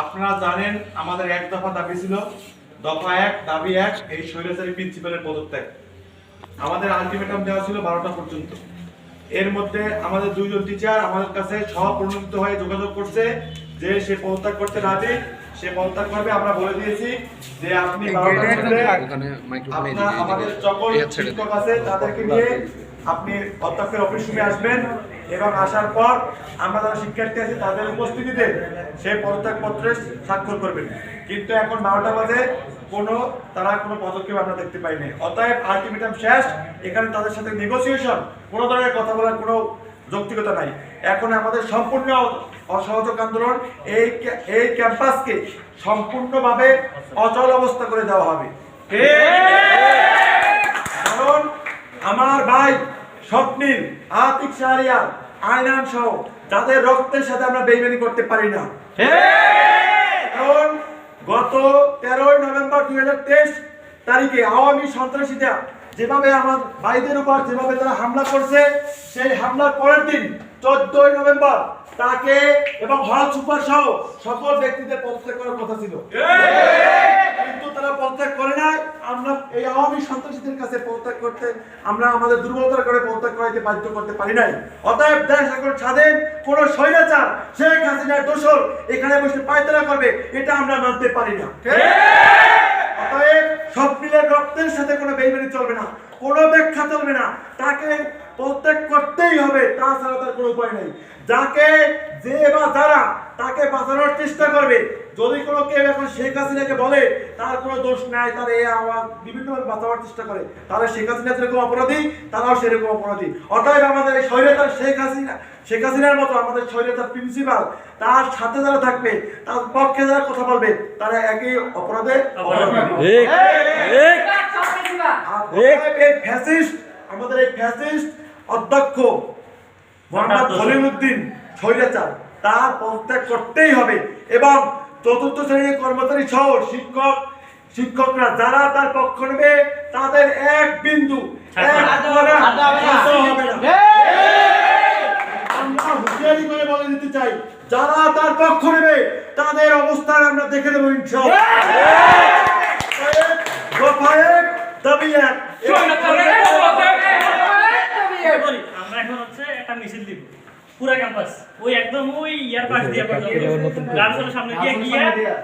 আপনারা জানেন আমাদের এক দফা দাবি ছিল দফা এক দাবি এক এই স্বৈরাচারী প্রিন্সিপালের পদত্যাগ। আমাদের আলটিমেটাম দেওয়া ছিল বারোটা পর্যন্ত। এর মধ্যে আমাদের দুইজন টিচার আমাদের কাছে সহপ্রণোদিত হয়ে যোগাযোগ করছে যে সে পদত্যাগ করতে রাজি সে পদত্যাগ করবে। আমরা বলে দিয়েছি যে আপনি আমাদের সকল শিক্ষক আছে তাদেরকে নিয়ে আপনি অধ্যক্ষের অফিস রুমে আসবেন এবং আসার পর আমরা যারা শিক্ষার্থী আছে তাদের উপস্থিতিতে সেই পদত্যাগ পত্রে স্বাক্ষর করবেন। কিন্তু এখন বারোটা বাজে কোনো তারা কোনো পদক্ষেপ আমরা দেখতে পাইনি অতএব আলটিমেটাম শেষ এখানে তাদের সাথে নেগোসিয়েশন কোনো ধরনের কথা বলার কোনো যৌক্তিকতা নাই। এখন আমাদের সম্পূর্ণ অসহযোগ আন্দোলন এই এই ক্যাম্পাসকে সম্পূর্ণভাবে অচল অবস্থা করে দেওয়া হবে। কারণ আমার ভাই স্বপ্নীল আতিক শাহরিয়ার আয়নান সহ যাদের রক্তের সাথে আমরা বেইমানি করতে পারি না। কারণ গত তেরোই নভেম্বর দুই হাজার তেইশ তারিখে আওয়ামী সন্ত্রাসীরা যেভাবে আমার ভাইদের উপর যেভাবে তারা হামলা করছে সেই হামলার পরের দিন চোদ্দই নভেম্বর তাকে এবং হল সুপার সহ সকল ব্যক্তিদের পদত্যাগ করার কথা ছিল। কিন্তু তারা পদত্যাগ করে নাই আমরা এই আওয়ামী সন্ত্রাসীদের কাছে পদত্যাগ করতে আমরা আমাদের দুর্বলতার করে পদত্যাগ করাইতে বাধ্য করতে পারি নাই। অতএব দেশ এখন স্বাধীন কোন স্বৈরাচার শেখ হাসিনার দোষর এখানে বসে পায়তলা করবে এটা আমরা মানতে পারি না। অতএব স্বপ্নিলের রক্তের সাথে কোনো বেইমানি চলবে না কোনো ব্যাখ্যা চলবে না। তাকে পদত্যাগ করতেই হবে তাছাড়া তার কোনো উপায় নেই। যাকে যে বা যারা তাকে বাঁচানোর চেষ্টা করবে যদি কোনো কেউ এখন শেখ হাসিনাকে বলে তার কোনো দোষ নাই তার এই আওয়াজ বিভিন্নভাবে বাঁচাবার চেষ্টা করে তাহলে শেখ হাসিনা যেরকম অপরাধী তারাও সেরকম অপরাধী। অতএব আমাদের এই স্বৈরাচার শেখ হাসিনা শেখ হাসিনার মতো আমাদের স্বৈরাচার প্রিন্সিপাল তার সাথে যারা থাকবে তার পক্ষে যারা কথা বলবে তারা একই অপরাধে এই ফ্যাসিস্ট আমাদের এই ফ্যাসিস্ট অধ্যক্ষ মোহাম্মদ খলিলুদ্দিন স্বৈরাচার তার পদত্যাগ করতেই হবে। এবং চতুর্থ শ্রেণির কর্মচারী সহ শিক্ষক শিক্ষকরা যারা তার পক্ষ নেবে তাদের এক বিন্দু। আমরা হুঁশিয়ারি করে বলে দিতে চাই যারা তার পক্ষ নেবে তাদের অবস্থান আমরা দেখে দেবো ইনশাআল্লাহ। আমরা এখন হচ্ছে একটা মিছিল দিব। পুরা ক্যাম্পাস ওই একদম ওই ইয়ার পাশ দিয়ে পর্যন্ত সামনে দিয়ে গিয়ে